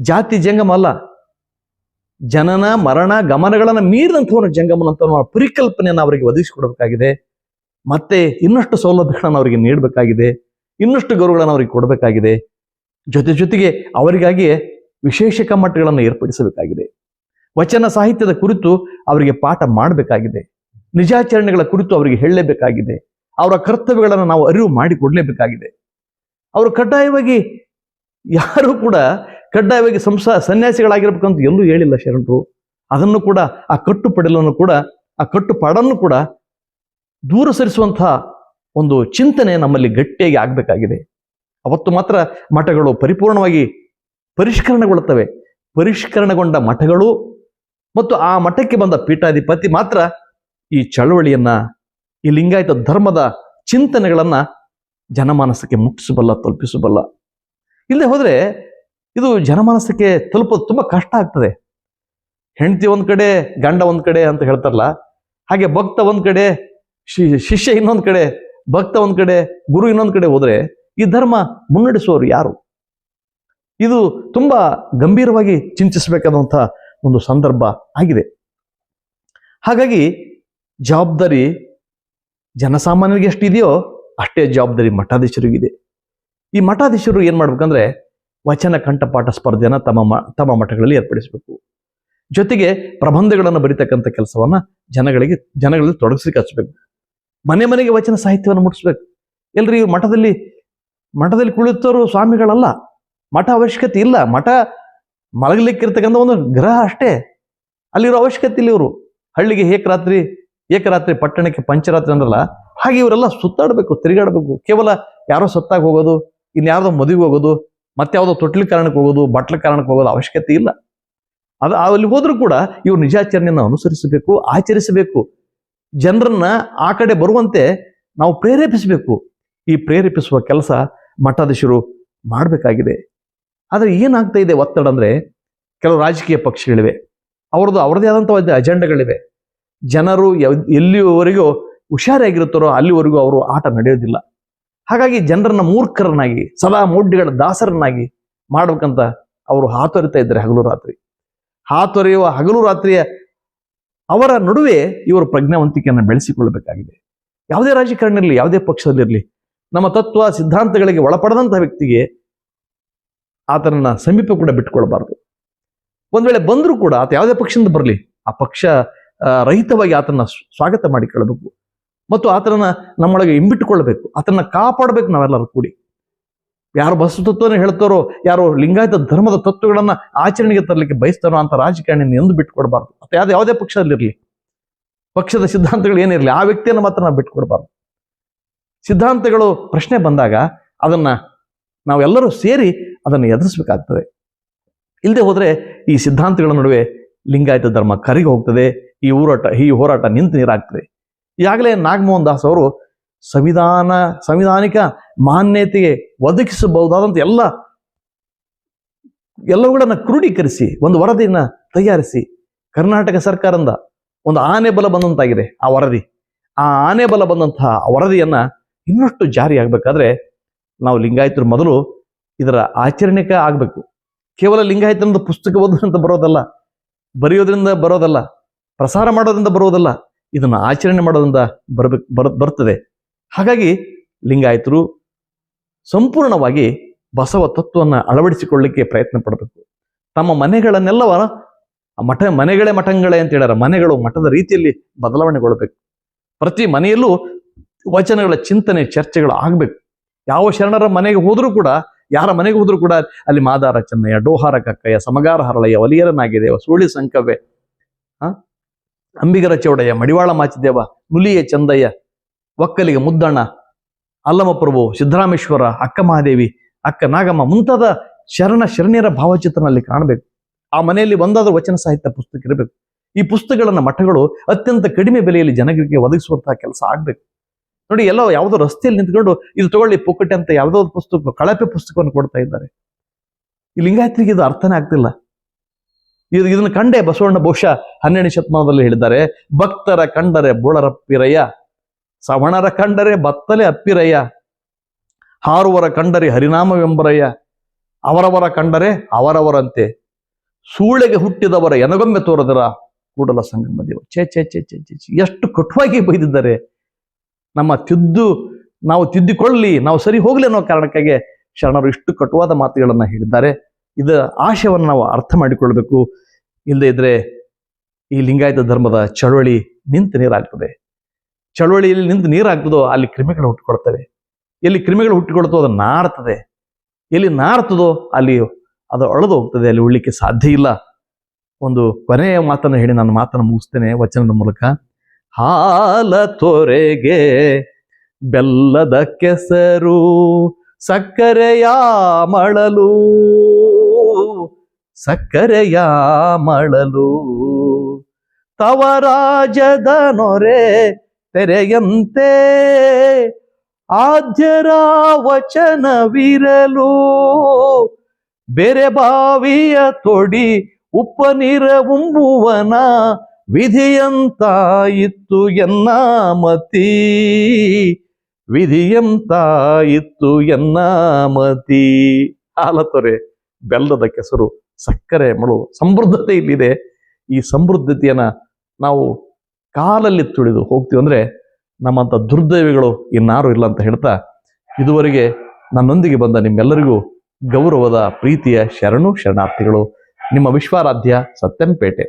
ಜಾತಿ ಜಂಗಮ ಅಲ್ಲ. ಜನನ, ಮರಣ, ಗಮನಗಳನ್ನು ಮೀರಿದಂಥ ಒಂದು ಜಂಗಮನಂತ ಒಂದು ಪರಿಕಲ್ಪನೆಯನ್ನು ಅವರಿಗೆ ಒದಗಿಸಿಕೊಡಬೇಕಾಗಿದೆ. ಮತ್ತೆ ಇನ್ನಷ್ಟು ಸೌಲಭ್ಯಗಳನ್ನು ಅವರಿಗೆ ನೀಡಬೇಕಾಗಿದೆ. ಇನ್ನಷ್ಟು ಗೌರವಗಳನ್ನು ಅವರಿಗೆ ಕೊಡಬೇಕಾಗಿದೆ. ಜೊತೆ ಜೊತೆಗೆ ಅವರಿಗಾಗಿ ವಿಶೇಷ ಕಮ್ಮಟಗಳನ್ನು ಏರ್ಪಡಿಸಬೇಕಾಗಿದೆ. ವಚನ ಸಾಹಿತ್ಯದ ಕುರಿತು ಅವರಿಗೆ ಪಾಠ ಮಾಡಬೇಕಾಗಿದೆ. ನಿಜಾಚರಣೆಗಳ ಕುರಿತು ಅವರಿಗೆ ಹೇಳಲೇಬೇಕಾಗಿದೆ. ಅವರ ಕರ್ತವ್ಯಗಳನ್ನು ನಾವು ಅರಿವು ಮಾಡಿಕೊಡ್ಲೇಬೇಕಾಗಿದೆ. ಅವರು ಕಡ್ಡಾಯವಾಗಿ ಯಾರು ಕೂಡ ಕಡ್ಡಾಯವಾಗಿ ಸಂಸ ಸನ್ಯಾಸಿಗಳಾಗಿರ್ಬೇಕಂತ ಎಲ್ಲೂ ಹೇಳಿಲ್ಲ ಶರಣರು. ಅದನ್ನು ಕೂಡ, ಆ ಕಟ್ಟುಪಡಲನ್ನು ಕೂಡ, ಆ ಕಟ್ಟುಪಾಡನ್ನು ಕೂಡ ದೂರ ಸರಿಸುವಂತಹ ಒಂದು ಚಿಂತನೆ ನಮ್ಮಲ್ಲಿ ಗಟ್ಟಿಯಾಗಿ ಆಗಬೇಕಾಗಿದೆ. ಅವತ್ತು ಮಾತ್ರ ಮಠಗಳು ಪರಿಪೂರ್ಣವಾಗಿ ಪರಿಷ್ಕರಣಗೊಳ್ಳುತ್ತವೆ. ಪರಿಷ್ಕರಣಗೊಂಡ ಮಠಗಳು ಮತ್ತು ಆ ಮಠಕ್ಕೆ ಬಂದ ಪೀಠಾಧಿಪತಿ ಮಾತ್ರ ಈ ಚಳವಳಿಯನ್ನ, ಈ ಲಿಂಗಾಯತ ಧರ್ಮದ ಚಿಂತನೆಗಳನ್ನ ಜನಮಾನಸಕ್ಕೆ ಮುಟ್ಟಿಸಬಲ್ಲ, ತಲುಪಿಸಬಲ್ಲ. ಇಲ್ಲದೆ ಹೋದ್ರೆ ಇದು ಜನಮಾನಸಕ್ಕೆ ತಲುಪೋದು ತುಂಬಾ ಕಷ್ಟ ಆಗ್ತದೆ. ಹೆಂಡತಿ ಒಂದ್ ಕಡೆ, ಗಂಡ ಒಂದ್ ಕಡೆ ಅಂತ ಹೇಳ್ತಾರಲ್ಲ, ಹಾಗೆ ಭಕ್ತ ಒಂದ್ ಕಡೆ ಶಿಷ್ಯ ಇನ್ನೊಂದ್ ಕಡೆ, ಭಕ್ತ ಒಂದ್ ಕಡೆ, ಗುರು ಇನ್ನೊಂದ್ ಕಡೆ ಹೋದ್ರೆ ಈ ಧರ್ಮ ಮುನ್ನಡೆಸುವವರು ಯಾರು? ಇದು ತುಂಬಾ ಗಂಭೀರವಾಗಿ ಚಿಂತಿಸಬೇಕಾದಂಥ ಒಂದು ಸಂದರ್ಭ ಆಗಿದೆ. ಹಾಗಾಗಿ ಜವಾಬ್ದಾರಿ ಜನಸಾಮಾನ್ಯರಿಗೆ ಎಷ್ಟಿದೆಯೋ ಅಷ್ಟೇ ಜವಾಬ್ದಾರಿ ಮಠಾಧೀಶರಿಗಿದೆ. ಈ ಮಠಾಧೀಶರು ಏನ್ ಮಾಡ್ಬೇಕಂದ್ರೆ ವಚನ ಕಂಠಪಾಠ ಸ್ಪರ್ಧೆಯನ್ನು ತಮ್ಮ ತಮ್ಮ ಮಠಗಳಲ್ಲಿ ಏರ್ಪಡಿಸಬೇಕು. ಜೊತೆಗೆ ಪ್ರಬಂಧಗಳನ್ನು ಬರಿತಕ್ಕಂಥ ಕೆಲಸವನ್ನ ಜನಗಳಿಗೆ, ಜನಗಳಲ್ಲಿ ತೊಡಗಿಸ್ಲಿಕ್ಕೆ ಹಚ್ಚಬೇಕು ಮನೆ ಮನೆಗೆ ವಚನ ಸಾಹಿತ್ಯವನ್ನು ಮುಟ್ಟಿಸ್ಬೇಕು ಎಲ್ರಿ ಮಠದಲ್ಲಿ ಮಠದಲ್ಲಿ ಕುಳಿತವರು ಸ್ವಾಮಿಗಳಲ್ಲ. ಮಠ ಅವಶ್ಯಕತೆ ಇಲ್ಲ. ಮಠ ಮಲಗಲಿಕ್ಕಿರ್ತಕ್ಕಂಥ ಒಂದು ಗ್ರಹ ಅಷ್ಟೇ. ಅಲ್ಲಿರೋ ಅವಶ್ಯಕತೆ ಇಲ್ಲ ಇವರು. ಹಳ್ಳಿಗೆ ಏಕರಾತ್ರಿ ಏಕರಾತ್ರಿ ಪಟ್ಟಣಕ್ಕೆ ಪಂಚರಾತ್ರಿ ಅಂದ್ರಲ್ಲ, ಹಾಗೆ ಇವರೆಲ್ಲ ಸುತ್ತಾಡಬೇಕು, ತಿರುಗಾಡಬೇಕು. ಕೇವಲ ಯಾರೋ ಸತ್ತಾಗಿ ಹೋಗೋದು, ಇನ್ಯಾರ್ದೋ ಮದುವೆಗೆ ಹೋಗೋದು ಮತ್ಯಾವುದೋ ತೊಟ್ಲಿ ಕಾರಣಕ್ಕೆ ಹೋಗೋದು, ಬಟ್ಲ ಕಾರಣಕ್ಕೆ ಹೋಗೋದು ಅವಶ್ಯಕತೆ ಇಲ್ಲ. ಅದು ಅಲ್ಲಿ ಹೋದ್ರೂ ಕೂಡ ಇವ್ರು ನಿಜಾಚರಣೆಯನ್ನು ಅನುಸರಿಸಬೇಕು, ಆಚರಿಸಬೇಕು. ಜನರನ್ನ ಆ ಕಡೆ ಬರುವಂತೆ ನಾವು ಪ್ರೇರೇಪಿಸಬೇಕು. ಈ ಪ್ರೇರೇಪಿಸುವ ಕೆಲಸ ಮಠಾಧೀಶರು ಮಾಡಬೇಕಾಗಿದೆ. ಆದರೆ ಏನಾಗ್ತಾ ಇದೆ ಒತ್ತಡ ಅಂದ್ರೆ ಕೆಲವು ರಾಜಕೀಯ ಪಕ್ಷಗಳಿವೆ. ಅವರದು ಅವರದೇ ಆದಂಥ ಒಂದು ಅಜೆಂಡಗಳಿವೆ. ಜನರು ಎಲ್ಲಿಯವರೆಗೂ ಹುಷಾರಾಗಿರುತ್ತಾರೋ ಅಲ್ಲಿವರೆಗೂ ಅವರು ಆಟ ನಡೆಯೋದಿಲ್ಲ. ಹಾಗಾಗಿ ಜನರನ್ನ ಮೂರ್ಖರನ್ನಾಗಿ, ಸದಾ ಮೂಡ್ಡಿಗಳ ದಾಸರನ್ನಾಗಿ ಮಾಡ್ಬೇಕಂತ ಅವರು ಹಾತೊರಿತಾ ಇದ್ದಾರೆ ಹಗಲು ರಾತ್ರಿ. ಹಾತೊರೆಯುವ ಹಗಲು ರಾತ್ರಿಯ ಅವರ ನಡುವೆ ಇವರು ಪ್ರಜ್ಞಾವಂತಿಕೆಯನ್ನು ಬೆಳೆಸಿಕೊಳ್ಳಬೇಕಾಗಿದೆ. ಯಾವುದೇ ರಾಜಕಾರಣ ಇರಲಿ ಯಾವುದೇ ಪಕ್ಷದಲ್ಲಿರಲಿ, ನಮ್ಮ ತತ್ವ, ಸಿದ್ಧಾಂತಗಳಿಗೆ ಒಳಪಡದಂತಹ ವ್ಯಕ್ತಿಗೆ ಆತನನ್ನ ಸಮೀಪ ಕೂಡ ಬಿಟ್ಕೊಳ್ಬಾರ್ದು ಒಂದ್ ವೇಳೆ ಬಂದರೂ ಕೂಡ ಆತ ಯಾವುದೇ ಪಕ್ಷದಿಂದ ಬರಲಿ, ಆ ಪಕ್ಷ ರಹಿತವಾಗಿ ಆತನ ಸ್ವ- ಸ್ವಾಗತ ಮಾಡಿಕೊಳ್ಳಬೇಕು. ಮತ್ತು ಆತನ ನಮ್ಮೊಳಗೆ ಇಂಬಿಟ್ಟುಕೊಳ್ಬೇಕು ಆತನ ಕಾಪಾಡಬೇಕು ನಾವೆಲ್ಲರೂ ಕೂಡಿ. ಯಾರು ಬಸವ ತತ್ವನ ಹೇಳ್ತಾರೋ, ಯಾರು ಲಿಂಗಾಯತ ಧರ್ಮದ ತತ್ವಗಳನ್ನ ಆಚರಣೆಗೆ ತರಲಿಕ್ಕೆ ಬಯಸ್ತಾರೋ ಅಂತ ರಾಜಕಾರಣಿಯನ್ನು ಎಂದು ಬಿಟ್ಟುಕೊಡಬಾರ್ದು. ಅಥವಾ ಯಾವ್ದು ಯಾವುದೇ ಪಕ್ಷದಲ್ಲಿರಲಿ ಪಕ್ಷದ ಸಿದ್ಧಾಂತಗಳು ಏನಿರಲಿ ಆ ವ್ಯಕ್ತಿಯನ್ನು ಮಾತ್ರ ನಾವು ಬಿಟ್ಟುಕೊಡಬಾರ್ದು. ಸಿದ್ಧಾಂತಗಳು ಪ್ರಶ್ನೆ ಬಂದಾಗ ಅದನ್ನ ನಾವೆಲ್ಲರೂ ಸೇರಿ ಅದನ್ನು ಎದುರಿಸಬೇಕಾಗ್ತದೆ. ಇಲ್ಲದೆ ಹೋದ್ರೆ ಈ ಸಿದ್ಧಾಂತಗಳ ನಡುವೆ ಲಿಂಗಾಯತ ಧರ್ಮ ಕರಿಗೆ ಹೋಗ್ತದೆ, ಈ ಹೋರಾಟ ಈ ಹೋರಾಟ ನಿಂತು ನೀರಾಗ್ತದೆ. ಈಗಾಗಲೇ ನಾಗಮೋಹನ್ ದಾಸ್ ಅವರು ಸಂವಿಧಾನ, ಸಂವಿಧಾನಿಕ ಮಾನ್ಯತೆಗೆ ಒದಗಿಸಬಹುದಾದಂಥ ಎಲ್ಲ, ಎಲ್ಲವುಗಳನ್ನ ಕ್ರೋಢೀಕರಿಸಿ, ಒಂದು ವರದಿಯನ್ನ ತಯಾರಿಸಿ ಕರ್ನಾಟಕ ಸರ್ಕಾರದಿಂದ ಒಂದು ಆನೆ ಬಲ ಬಂದಂತಾಗಿದೆ ಆ ವರದಿ. ಆ ಆನೆ ಬಲ ಬಂದಂತಹ ವರದಿಯನ್ನ ಇನ್ನಷ್ಟು ಜಾರಿ ಆಗ್ಬೇಕಾದ್ರೆ ನಾವು ಲಿಂಗಾಯತರು ಮೊದಲು ಇದರ ಆಚರಣೆಗೆ ಆಗಬೇಕು. ಕೇವಲ ಲಿಂಗಾಯತನದ ಪುಸ್ತಕ ಓದೋದ್ರಿಂದ ಬರೋದಲ್ಲ, ಬರೆಯೋದ್ರಿಂದ ಬರೋದಲ್ಲ, ಪ್ರಸಾರ ಮಾಡೋದ್ರಿಂದ ಬರೋದಲ್ಲ ಇದನ್ನು ಆಚರಣೆ ಮಾಡೋದ್ರಿಂದ ಬರಬೇಕು ಬರ್, ಬರ್ತದೆ. ಹಾಗಾಗಿ ಲಿಂಗಾಯತರು ಸಂಪೂರ್ಣವಾಗಿ ಬಸವ ತತ್ವವನ್ನು ಅಳವಡಿಸಿಕೊಳ್ಳಿಕ್ಕೆ ಪ್ರಯತ್ನ ಪಡಬೇಕು. ತಮ್ಮ ಮನೆಗಳನ್ನೆಲ್ಲವ ಮಠ, ಮನೆಗಳೇ ಮಠಂಗಳೇ ಅಂತ ಹೇಳ್ಯಾರ. ಮನೆಗಳು ಮಠದ ರೀತಿಯಲ್ಲಿ ಬದಲಾವಣೆಗೊಳ್ಬೇಕು. ಪ್ರತಿ ಮನೆಯಲ್ಲೂ ವಚನಗಳ ಚಿಂತನೆ, ಚರ್ಚೆಗಳು ಆಗಬೇಕು. ಯಾವ ಶರಣರ ಮನೆಗೆ ಹೋದರೂ ಕೂಡ, ಯಾರ ಮನೆಗೆ ಹೋದರೂ ಕೂಡ ಅಲ್ಲಿ ಮಾದಾರ ಚೆನ್ನಯ್ಯ ಡೋಹಾರ ಕಕ್ಕಯ್ಯ ಸಮಗಾರ ಹರಳಯ್ಯ ಒಲಿಯರನಾಗಿದೆ ಸುಳಿ ಸಂಕವ್ಯ, ಆ? ಅಂಬಿಗರ ಚೌಡಯ್ಯ ಮಡಿವಾಳ ಮಾಚಿದೇವ, ನುಲಿಯ ಚಂದಯ್ಯ, ಒಕ್ಕಲಿಗೆ ಮುದ್ದಣ್ಣ ಅಲ್ಲಮಪ್ರಭು ಸಿದ್ದರಾಮೇಶ್ವರ, ಅಕ್ಕ ಮಹಾದೇವಿ, ಅಕ್ಕ ನಾಗಮ್ಮ ಮುಂತಾದ ಶರಣ ಶರಣ್ಯರ ಭಾವಚಿತ್ರನಲ್ಲಿ ಕಾಣಬೇಕು. ಆ ಮನೆಯಲ್ಲಿ ಒಂದಾದ ವಚನ ಸಾಹಿತ್ಯ ಪುಸ್ತಕ ಇರಬೇಕು. ಈ ಪುಸ್ತಕಗಳನ್ನ ಮಠಗಳು ಅತ್ಯಂತ ಕಡಿಮೆ ಬೆಲೆಯಲ್ಲಿ ಜನಗಳಿಗೆ ಒದಗಿಸುವಂತಹ ಕೆಲಸ ಆಗ್ಬೇಕು. ನೋಡಿ, ಎಲ್ಲೋ ಯಾವುದೋ ರಸ್ತೆಯಲ್ಲಿ ನಿಂತ್ಕೊಂಡು, ಇದು ತಗೊಳ್ಳಿ ಪುಕ್ಕಟೆ ಅಂತ ಯಾವುದೋ ಪುಸ್ತಕ, ಕಳಪೆ ಪುಸ್ತಕವನ್ನು ಕೊಡ್ತಾ ಇದ್ದಾರೆ. ಈ ಲಿಂಗಾಯತರಿಗೆ ಇದು ಅರ್ಥನೇ ಆಗ್ತಿಲ್ಲ. ಇದು ಇದನ್ನು ಕಂಡೇ ಬಸವಣ್ಣ ಬಹುಶಃ ಹನ್ನೆರಡು ಶತಮಾನದಲ್ಲಿ ಹೇಳಿದ್ದಾರೆ. ಭಕ್ತರ ಕಂಡರೆ ಬೋಳರಪ್ಪಿರಯ್ಯ ಸವಣರ ಕಂಡರೆ ಬತ್ತಲೆ ಅಪ್ಪಿರಯ್ಯ, ಹಾರುವರ ಕಂಡರೆ ಹರಿನಾಮವೆಂಬರಯ್ಯ, ಅವರವರ ಕಂಡರೆ ಅವರವರಂತೆ. ಸೂಳೆಗೆ ಹುಟ್ಟಿದವರ ಎನಗೊಮ್ಮೆ ತೋರದರ ಕೂಡಲ ಸಂಗಮ ದೇವ. ಛೇ ಛೇ ಛೇ ಛೇ ಛೇ. ಎಷ್ಟು ಕಟುವಾಗಿ ಬೈದಿದ್ದಾರೆ. ನಮ್ಮ ತಿದ್ದು, ನಾವು ತಿದ್ದಿಕೊಳ್ಳಿ, ನಾವು ಸರಿ ಹೋಗ್ಲಿ ಅನ್ನೋ ಕಾರಣಕ್ಕಾಗಿ ಶರಣರು ಇಷ್ಟು ಕಟುವಾದ ಮಾತುಗಳನ್ನ ಹೇಳಿದ್ದಾರೆ. ಇದರ ಆಶಯವನ್ನು ನಾವು ಅರ್ಥ ಮಾಡಿಕೊಳ್ಬೇಕು. ಇಲ್ಲದೆ ಇದ್ರೆ ಈ ಲಿಂಗಾಯತ ಧರ್ಮದ ಚಳವಳಿ ನಿಂತು ನೀರಾಗ್ತದೆ. ಚಳವಳಿಯಲ್ಲಿ ನಿಂತು ನೀರಾಗ್ತದೋ ಅಲ್ಲಿ ಕ್ರಿಮಿಗಳು ಹುಟ್ಟಿಕೊಳ್ತವೆ. ಎಲ್ಲಿ ಕ್ರಿಮಿಗಳು ಹುಟ್ಟಿಕೊಳ್ತೋ ಅದನ್ನು ನಾರ್ತದೆ. ಎಲ್ಲಿ ನಾರ್ತದೋ ಅಲ್ಲಿ ಅದು ಅಳದು ಹೋಗ್ತದೆ, ಅಲ್ಲಿ ಉಳ್ಳಿಕ್ಕೆ ಸಾಧ್ಯ ಇಲ್ಲ. ಒಂದು ಕೊನೆಯ ಮಾತನ್ನು ಹೇಳಿ ನಾನು ಮಾತನ್ನು ಮುಗಿಸ್ತೇನೆ ವಚನದ ಮೂಲಕ. ಹಾಲ ತೊರೆಗೆ ಬೆಲ್ಲದ ಕೆಸರು ಸಕ್ಕರೆಯ ಮಳಲು. ಸಕ್ಕರೆಯ ಮಳಲು. ತವರಾಜದ ನೊರೆ ತೆರೆಯಂತೆ. ಆದ್ಯರ ವಚನವಿರಲು. ಬೇರೆ ಬಾವಿಯ ತೊಡಿ ಉಪ್ಪ ಉಂಬುವನ ವಿಧಿಯಂತಾಯಿತ್ತು ಎನ್ನ ಮತಿ. ವಿಧಿಯಂತಾಯಿತ್ತು ಎನ್ನ ಮತಿ. ಆಲತೊರೆ ಬೆಲ್ಲದ ಕೆಸರು. ಸಕ್ಕರೆ ಮಳು ಸಮೃದ್ಧತೆ ಇಲ್ಲಿದೆ. ಈ ಸಮೃದ್ಧತೆಯನ್ನು ನಾವು ಕಾಲಲ್ಲಿ ತುಳಿದು ಹೋಗ್ತೀವಿ ಅಂದರೆ ನಮ್ಮಂಥ ದುರ್ದೈವಿಗಳು ಇನ್ನಾರು ಇಲ್ಲ ಅಂತ ಹೇಳ್ತಾ ಇದುವರೆಗೆ ನನ್ನೊಂದಿಗೆ ಬಂದ ನಿಮ್ಮೆಲ್ಲರಿಗೂ ಗೌರವದ ಪ್ರೀತಿಯ ಶರಣು ಶರಣಾರ್ಥಿಗಳು. ನಿಮ್ಮ ವಿಶ್ವಾರಾಧ್ಯ ಸತ್ಯಂಪೇಟೆ.